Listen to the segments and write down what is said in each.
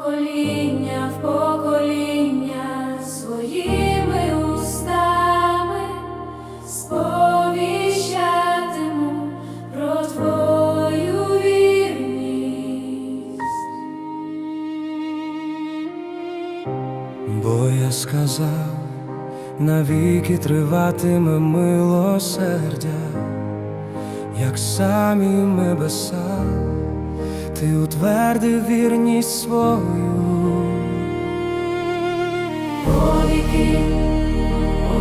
покоління в покоління своїми устами сповіщатиму про твою вірність. Бо я сказав, навіки триватиме милосердя, як самі небеса, ти утвердив вірність свою. Повіки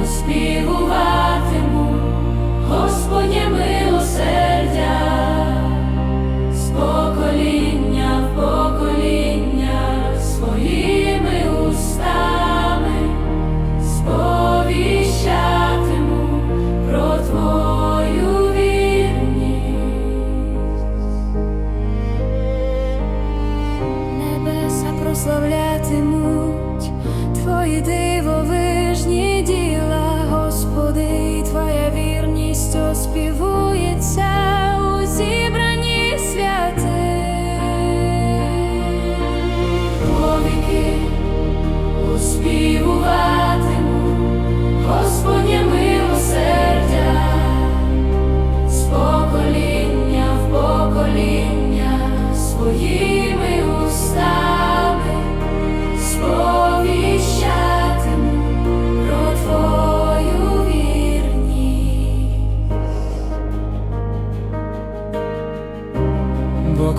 оспівуватиму Господнє милосердя,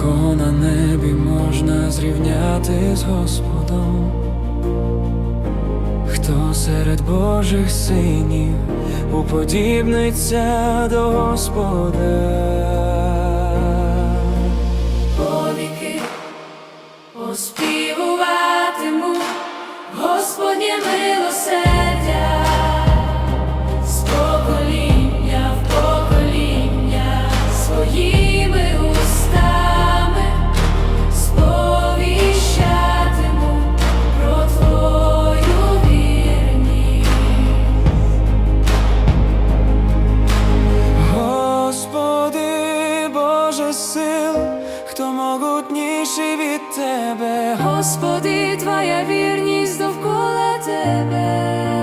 кого на небі можна зрівняти з Господом? Хто серед Божих синів уподібниться до Господа? Повіки оспівуватиму Господнє милосердя, могутніший від Тебе? Господи, твоя вірність довкола тебе.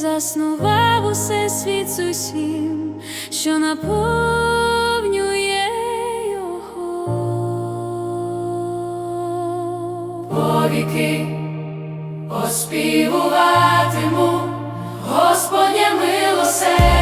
Заснував усе світ усім, що наповнює його. Повіки оспівуватиму Господнє милосердя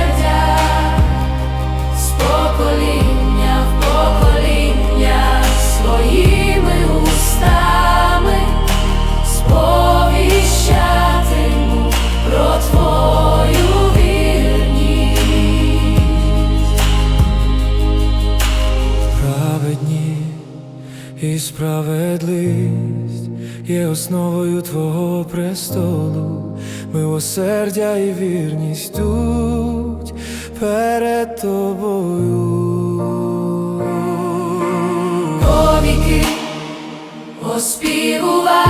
справедливість є основою Твого престолу, милосердя і вірність тут перед тобою. Повіки оспівуватиму